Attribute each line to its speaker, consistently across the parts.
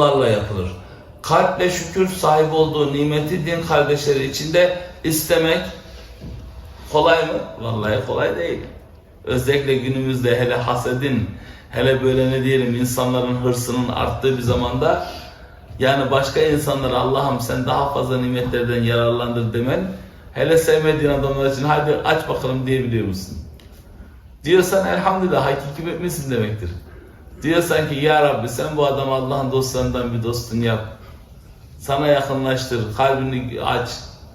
Speaker 1: Allah'la yapılır. Kalple şükür sahip olduğu nimeti din kardeşleri içinde istemek kolay mı? Vallahi kolay değil. Özellikle günümüzde hele hasedin, hele böyle ne diyelim insanların hırsının arttığı bir zamanda yani başka insanlara Allah'ım sen daha fazla nimetlerden yararlandır demen hele sevmediğin adamlar için hadi aç bakalım diyebiliyor musun? Diyorsan elhamdülillah hakiki müminsin demektir. Diyorsan ki ya Rabbi sen bu adamı Allah'ın dostlarından bir dostun yap. Sana yakınlaştır, kalbini aç,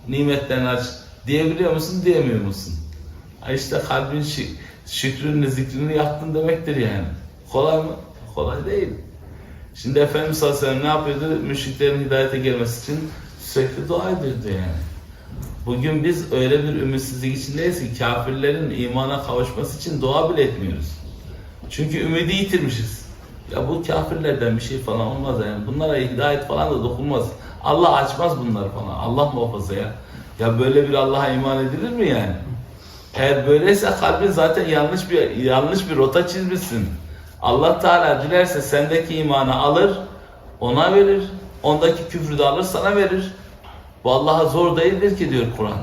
Speaker 1: nimetlerini aç diyebiliyor musun, diyemiyor musun? İşte kalbin şi- şükrünü, zikrini yaptın demektir yani. Kolay mı? Kolay değil. Şimdi Efendimiz sallallahu aleyhi ve sellem ne yapıyordu? Müşriklerin hidayete gelmesi için sürekli dua ediyordu yani. Bugün biz öyle bir ümitsizlik içindeyiz ki kafirlerin imana kavuşması için dua bile etmiyoruz. Çünkü ümidi yitirmişiz. Ya bu kafirlerden bir şey falan olmaz yani. Bunlara hidayet falan da dokunmaz. Allah açmaz bunları falan. Allah muhafaza ya. Ya böyle bir Allah'a iman edilir mi yani? Eğer böyleyse kalbin zaten yanlış bir yanlış bir rota çizmişsin. Allah Teala dilerse sendeki imanı alır, ona verir. Ondaki küfrü de alır, sana verir. Bu Allah'a zor değildir ki diyor Kur'an.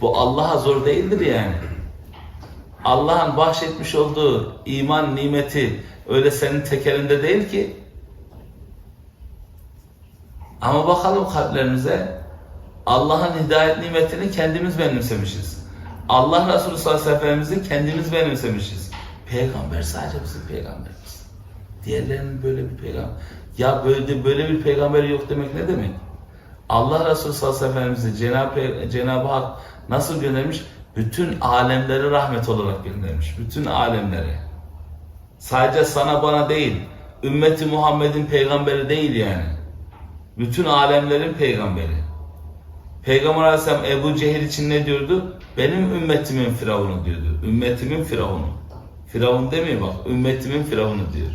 Speaker 1: Bu Allah'a zor değildir yani. Allah'ın bahşetmiş olduğu iman nimeti öyle senin tekelinde değil ki. Ama bakalım kalplerimize Allah'ın hidayet nimetini kendimiz benimsemişiz. Allah Resulü sallallahu aleyhi ve sellem'imizi kendimiz benimsemişiz. Peygamber sadece bizim peygamberimiz. Diğerlerinin böyle bir peygamber. Ya böyle böyle bir peygamber yok demek ne demek? Allah Resulü sallallahu aleyhi ve sellem'imizi Cenab-ı, Cenab-ı Hak nasıl göndermiş? Bütün alemleri rahmet olarak göndermiş. Bütün alemleri. Sadece sana bana değil. Ümmeti Muhammed'in peygamberi değil yani. Bütün alemlerin peygamberi. Peygamber Aleyhisselam Ebu Cehil için ne diyordu? Benim ümmetimin firavunu diyordu. Ümmetimin firavunu. Firavun demiyor bak. Ümmetimin firavunu diyor.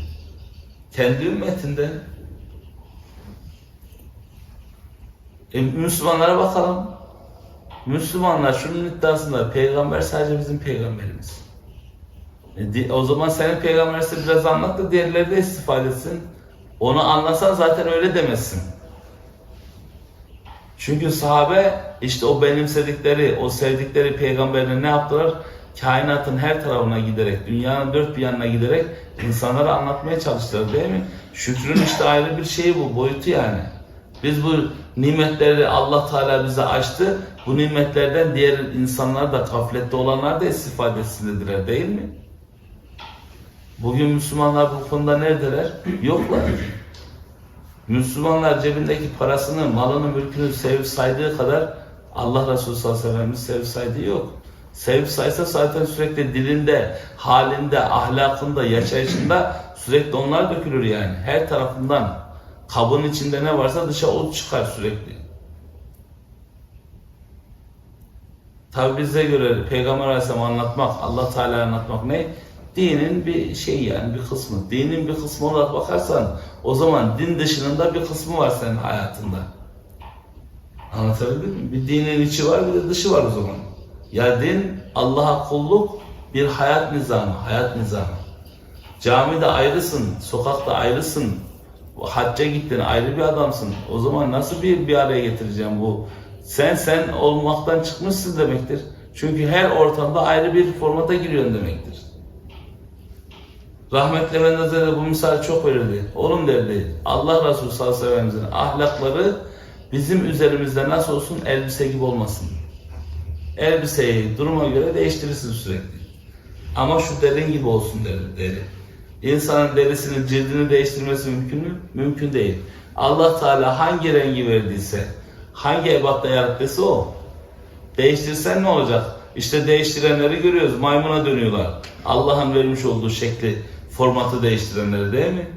Speaker 1: Kendi ümmetinden. E, Müslümanlara bakalım. Müslümanlar şunun iddiasında peygamber sadece bizim peygamberimiz. E, o zaman senin peygamberse biraz anlat da diğerleri de istifade etsin. Onu anlasan zaten öyle demezsin. Çünkü sahabe işte o benimsedikleri, o sevdikleri peygamberine ne yaptılar? Kainatın her tarafına giderek, dünyanın dört bir yanına giderek insanlara anlatmaya çalıştılar değil mi? Şükrün işte ayrı bir şeyi bu, boyutu yani. Biz bu nimetleri Allah Teala bize açtı. Bu nimetlerden diğer insanlar da gaflette olanlar da istifade etsinler değil mi? Bugün Müslümanlar bu konuda neredeler? Yoklar. Müslümanlar cebindeki parasını, malını, mülkünü sevip saydığı kadar Allah Resulü sallallahu aleyhi ve sellem'in sevip saydığı yok. Sevip saysa zaten sürekli dilinde, halinde, ahlakında, yaşayışında sürekli onlar dökülür yani. Her tarafından kabın içinde ne varsa dışa o çıkar sürekli. Tabi bize göre Peygamber Aleyhisselam anlatmak, Allah Teala anlatmak ne? Dinin bir şey yani bir kısmı. Dinin bir kısmı olarak bakarsan o zaman din dışının da bir kısmı var senin hayatında. Anlatabildim mi? Bir dinin içi var bir de dışı var o zaman. Ya din Allah'a kulluk bir hayat nizamı, hayat nizamı. Camide ayrısın, sokakta ayrısın, hacca gittin ayrı bir adamsın. O zaman nasıl bir bir araya getireceğim bu? Sen sen olmaktan çıkmışsın demektir. Çünkü her ortamda ayrı bir formata giriyorsun demektir. Rahmetli Efendi Hazretleri bu misal çok verirdi. Oğlum derdi, Allah Resulü sallallahu aleyhi ve sellem'in ahlakları bizim üzerimizde nasıl olsun elbise gibi olmasın. Elbiseyi duruma göre değiştirirsin sürekli. Ama şu derin gibi olsun deri. deri. İnsanın derisinin cildini değiştirmesi mümkün mü? Mümkün değil. Allah Teala hangi rengi verdiyse, hangi ebatta yarattıysa o. Değiştirsen ne olacak? İşte değiştirenleri görüyoruz. Maymuna dönüyorlar. Allah'ın vermiş olduğu şekli, formatı değiştirenleri değil mi?